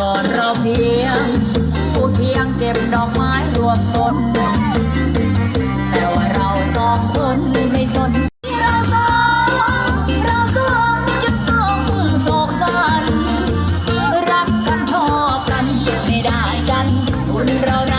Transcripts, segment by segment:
กอนเราเพียง ผู้เพียงเก็บดอกไม้รวมต้น แต่ว่าเราสองคนไม่สนเราสองเราสองจะต้องโศกสันรักกันชอบกันเก็ไม่ได้กันบุญเรา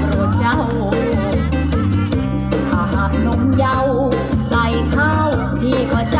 โปรดเจ้าอาหารนมเยาใส่ข้าวพี่ก็ใจ